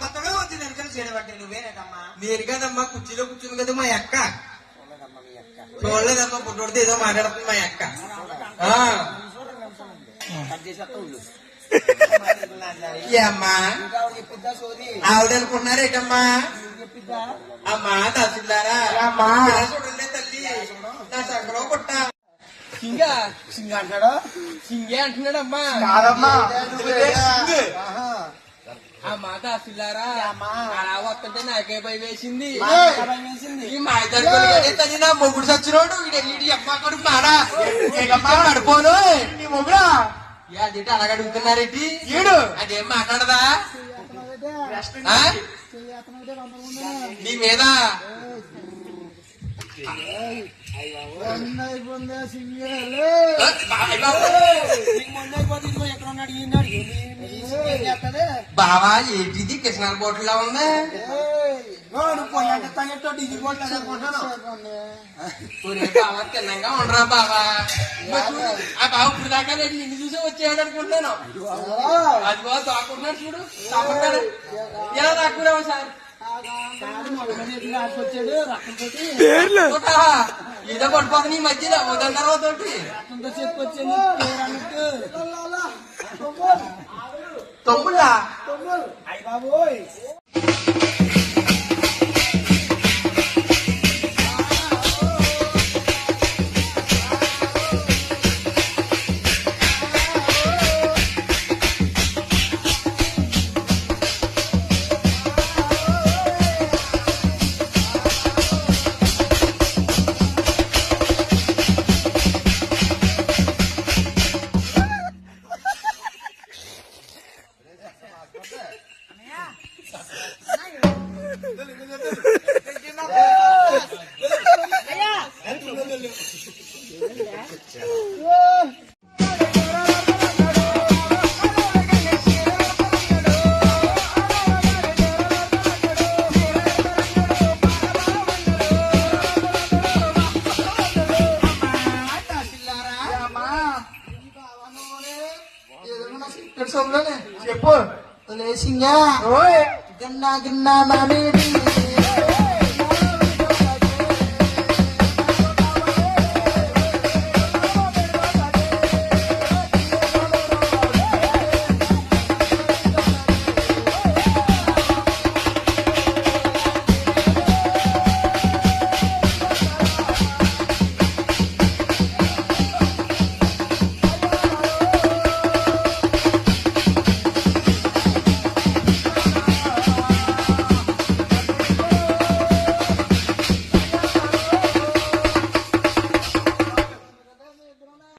మాట్లాడుతుంది నువ్వేనేటమ్మా? నేను కదమ్మా కుర్చీలో కూర్చుంది కదా మా అక్క. చూడదమ్మా మీ అక్క. చూడలేదమ్మా పుట్టోడితే ఏదో మాట్లాడుతుంది మా అక్క. ఆ, కట్ చేసేస్తా ఉండు. ఏ అమ్మా? ఇంకా ఆవిడ నీకు చెప్పిద్దా? అమ్మా తహసీల్దారా? అమ్మా. చూడండి తల్లి. నా సంకలో పుట్ట. సింగా సింగ అంటాడు సింగే అంటున్నాడమ్మా. కాదమ్మా. ఆ మాట అమ్మా. అలా వస్తుంటే నాకే భయం వేసింది. మా ఈ తల్లి నా మొగుడు చచ్చినోడు వీడి అమ్మ కొడుకు మాడా ఏకమ్మా పడిపోను నీ మొగుడా? అదేంటి అలాగ అడుగుతున్నారేంటి ఈడు. అదేం మాట్లాడదా? నీ మీద? ఆ, బావా ఏంటిది? కిషనాల బాటిల్ లా ఉంది బావా తిన్నంగా ఉండరా బావా? ఆ బావ ఇప్పుడు దాకా నేను నిన్ను చూసే వచ్చాడు అనుకుంటున్నాను. అది బావ దాక్కుంటున్నాడు చూడు దాక్కుంటాడు. ఎలా దాక్కున్నావు సార్? ఏదో పడిపోతుంది ఈ మధ్యలో వదన్నారు తోటి రక్తంతో చెప్పుకొచ్చింది పేరు అన్నట్టు. తమ్ముళ్ళా అయ్య బాబోయ్ Terus om lo nih, siapa? Tulisinnya. Oi. Gunna, gunna, my baby.